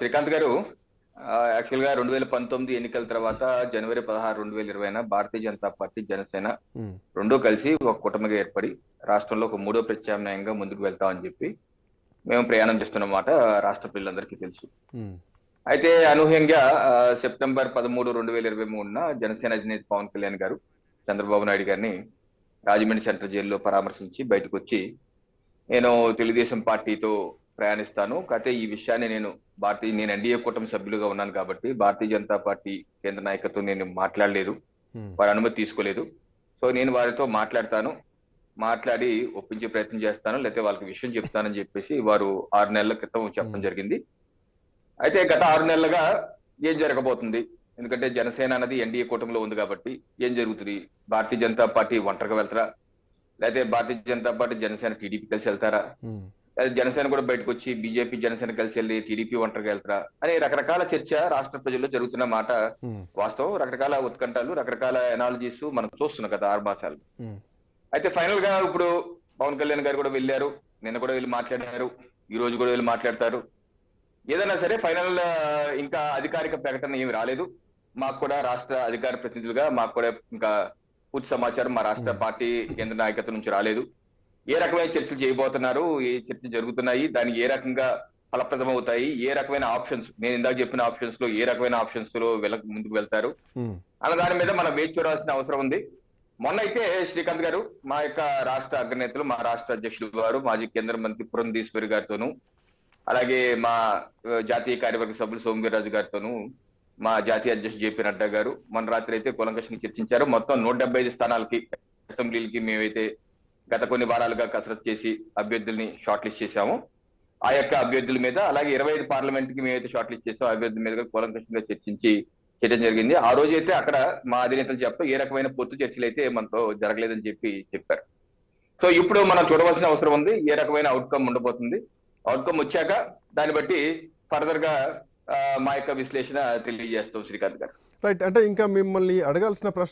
శ్రీకాంత్ గారు యాక్చువల్గా రెండు వేల పంతొమ్మిది ఎన్నికల తర్వాత జనవరి పదహారు రెండు వేల ఇరవైన భారతీయ జనతా పార్టీ జనసేన రెండూ కలిసి ఒక కూటమిగా ఏర్పడి రాష్ట్రంలో ఒక మూడో ప్రత్యామ్నాయంగా ముందుకు వెళ్తామని చెప్పి మేము ప్రయాణం చేస్తున్నమాట రాష్ట్ర పిల్లలందరికీ తెలుసు. అయితే అనూహ్యంగా సెప్టెంబర్ పదమూడు రెండు వేల ఇరవై మూడున జనసేన అధినేత పవన్ కళ్యాణ్ గారు చంద్రబాబు నాయుడు గారిని రాజమండ్రి సెంట్రల్ జైల్లో పరామర్శించి బయటకు వచ్చి నేను తెలుగుదేశం పార్టీతో ప్రయాణిస్తాను. కాకపోతే ఈ విషయాన్ని నేను భారతీయ నేను ఎన్డీఏ కూటమి సభ్యులుగా ఉన్నాను కాబట్టి భారతీయ జనతా పార్టీ కేంద్ర నాయకత్వం నేను మాట్లాడలేదు. వారి అనుమతి తీసుకోలేదు. సో నేను వారితో మాట్లాడతాను. మాట్లాడి ఒప్పించే ప్రయత్నం చేస్తాను. లేకపోతే వాళ్ళకి విషయం చెప్తానని చెప్పేసి వారు ఆరు నెలల క్రితం చెప్పడం. జరిగింది. అయితే గత ఆరు నెలలుగా ఏం జరగబోతుంది? ఎందుకంటే జనసేన అన్నది ఎన్డీఏ కూటమిలో ఉంది కాబట్టి ఏం జరుగుతుంది? భారతీయ జనతా పార్టీ ఒంటరిగా వెళ్తారా? లేకపోతే భారతీయ జనతా పార్టీ జనసేన టీడీపీ కలిసి వెళ్తారా? జనసేన కూడా బయటకు వచ్చి బీజేపీ జనసేన కలిసి వెళ్ళి టీడీపీ ఒంటరిగా వెళ్తారా? అనే రకరకాల చర్చ రాష్ట్ర ప్రజల్లో జరుగుతున్న మాట వాస్తవం. రకరకాల ఉత్కంఠాలు రకరకాల ఎనాలజీస్ మనం చూస్తున్నాం కదా ఆరు మాసాలు అయితే ఫైనల్గా ఇప్పుడు పవన్ కళ్యాణ్ గారు కూడా వెళ్ళారు. నిన్న కూడా వెళ్ళి మాట్లాడారు. ఈ రోజు కూడా వెళ్ళి మాట్లాడతారు. ఏదైనా సరే ఫైనల్ ఇంకా అధికారిక ప్రకటన ఏమి రాలేదు. మాకు కూడా రాష్ట్ర అధికార ప్రతినిధులుగా మాకు కూడా ఇంకా పూర్తి సమాచారం మా రాష్ట్ర. పార్టీ కేంద్ర నాయకత్వం నుంచి రాలేదు. ఏ రకమైన చర్చలు చేయబోతున్నారు ఏ చర్చలు జరుగుతున్నాయి దానికి ఏ రకంగా ఫలప్రదం అవుతాయి ఏ రకమైన ఆప్షన్స్ నేను ఇందాక చెప్పిన ఆప్షన్స్లో ఏ రకమైన ఆప్షన్స్లో వెళ్ళ ముందుకు వెళ్తారు. అన్న దాని మీద మనం వేచి చూడాల్సిన అవసరం ఉంది. మొన్న అయితే శ్రీకాంత్ గారు మా యొక్క రాష్ట్ర అగ్రనేతలు మా రాష్ట్ర అధ్యక్షులు గారు మాజీ కేంద్ర మంత్రి పురంధీశ్వరి గారితోనూ అలాగే మా జాతీయ కార్యవర్గ సభ్యులు సోమవీర్రాజు గారితోనూ మా జాతీయ అధ్యక్షుడు జేపీ నడ్డా గారు మన రాత్రి అయితే కులంకషని చర్చించారు. మొత్తం నూట డెబ్బై ఐదు స్థానాలకి అసెంబ్లీలకి మేమైతే గత కొన్ని వారాలుగా కసరత్తు చేసి అభ్యర్థుల్ని షార్ట్ లిస్ట్ చేశాము. ఆ యొక్క అభ్యర్థుల మీద అలాగే ఇరవై ఐదు పార్లమెంట్కి మేమైతే షార్ట్ లిస్ట్ చేసాం అభ్యర్థుల మీద కూడా కూలంకషంగా చర్చించి చేయడం జరిగింది. ఆ రోజు అయితే అక్కడ మా అధినేతలు చెప్పడం ఏ రకమైన పొత్తు చర్చలు అయితే మనతో జరగలేదని చెప్పి చెప్పారు. సో ఇప్పుడు మనం చూడవలసిన అవసరం ఉంది. ఏ రకమైన అవుట్కమ్ ఉండబోతుంది? అవుట్కమ్ వచ్చాక దాన్ని బట్టి ఫర్దర్గా మా యొక్క విశ్లేషణ తెలియజేస్తాం శ్రీకాంత్ గారు. రైట్ అంటే ఇంకా మిమ్మల్ని అడగాల్సిన ప్రశ్న